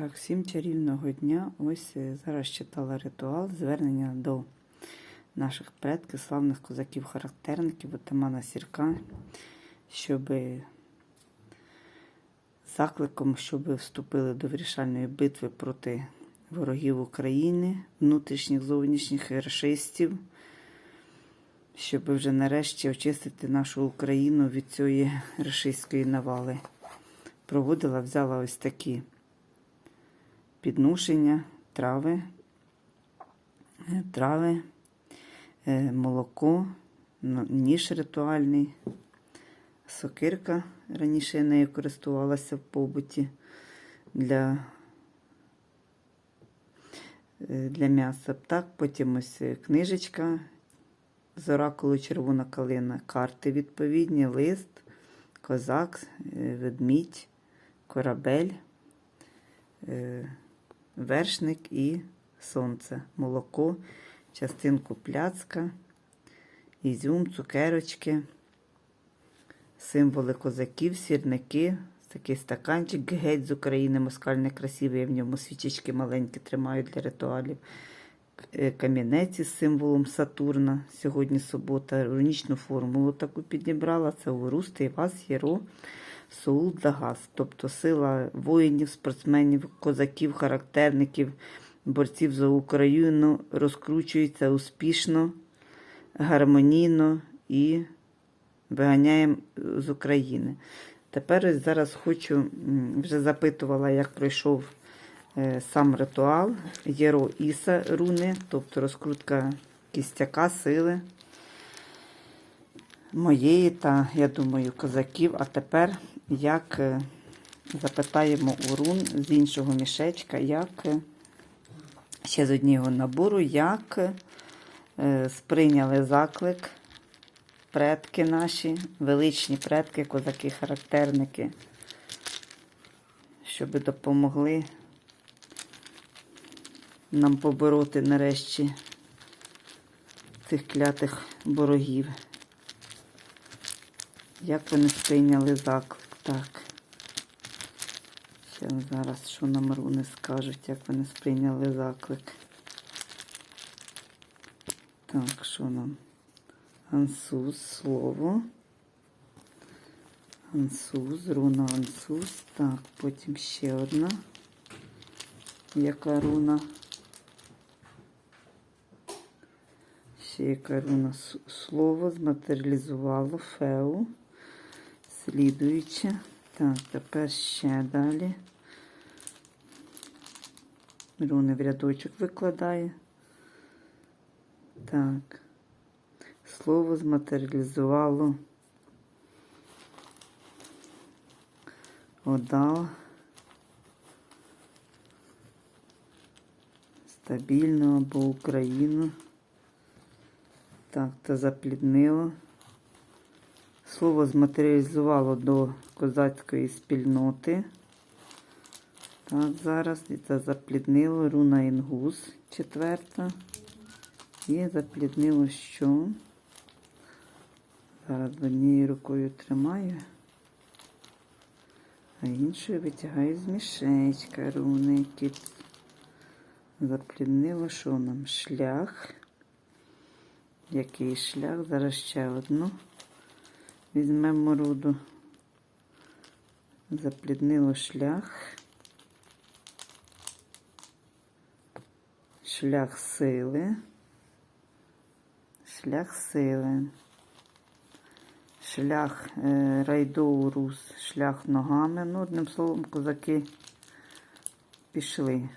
Так, всім чарівного дня. Ось е, зараз читала ритуал звернення до наших предків, славних козаків-характерників, отамана Сірка, щоб закликом, щоб вступили до вирішальної битви проти ворогів України, внутрішніх, зовнішніх рашистів, щоб вже нарешті очистити нашу Україну від цієї рашистської навали. Проводила, взяла ось такі підношення, трави, е, трави, е, молоко, ну, ніж ритуальний, сокирка. Раніше я нею користувалася в побуті для, е, для м'яса. Так, потім ось книжечка з оракулу червона калина, карти відповідні, лист, козак, ведмідь, корабель. Вершник і сонце, молоко, частинку пляцка, ізюм, цукерочки, символи козаків, сірники, такий стаканчик геть з України, москаль некрасивий, я в ньому свічечки маленькі тримаю для ритуалів. Е, Камінець із символом Сатурна. Сьогодні субота, рунічну формулу таку підібрала. Це Урус, Івас, Єро, Соул, Дагас. Тобто сила воїнів, спортсменів, козаків, характерників, борців за Україну розкручується успішно, гармонійно і виганяємо з України. Тепер ось зараз хочу, вже запитувала, як пройшов е, сам ритуал. Єро Іса руни, тобто розкрутка кістяка, сили моєї та, я думаю, козаків. А тепер як е, запитаємо у рун з іншого мішечка, як е, ще з одного набору, як е, сприйняли заклик предки наші, величні предки, козаки, характерники, щоб допомогли нам побороти нарешті цих клятих ворогів. Як вони сприйняли заклик? Так. Ще зараз, що нам руни скажуть, як вони сприйняли заклик. Так, що нам? Ансуз, слово. Ансуз, руна ансуз. Так, потім ще одна. Яка руна? Ще яка руна слово зматеріалізувало феу. Слідуюче. Так, тепер ще далі. Руни в рядочок викладає. Так. Слово зматеріалізувало. Одал. Стабільно або Україну. Так, та запліднило. Слово зматеріалізувало до козацької спільноти. Так, зараз це запліднило руна інгус четверта. І запліднило що? Зараз однією рукою тримаю, а іншою витягаю з мішечка руни, які запліднило, що нам? Шлях. Який шлях? Зараз ще одну. Візьмемо руду. Запліднило шлях. Шлях сили. Шлях сили. Шлях е, райдоурус, шлях ногами. Ну, одним словом, козаки пішли.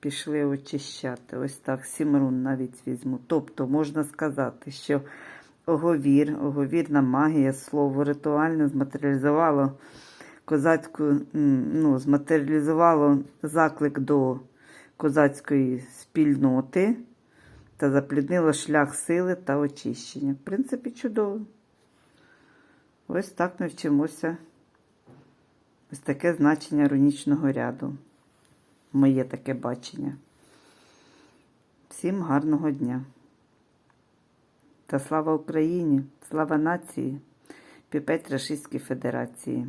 Пішли очищати. Ось так, сім рун навіть візьму. Тобто можна сказати, що оговір, оговірна магія, слово ритуальне зматеріалізувало козацьку, ну, зматеріалізувало заклик до козацької спільноти та запліднило шлях сили та очищення. В принципі, чудово. Ось так ми вчимося. Ось таке значення рунічного ряду. Моє таке бачення. Всім гарного дня. Та слава Україні! Слава нації! Піпець Рашистській Федерації.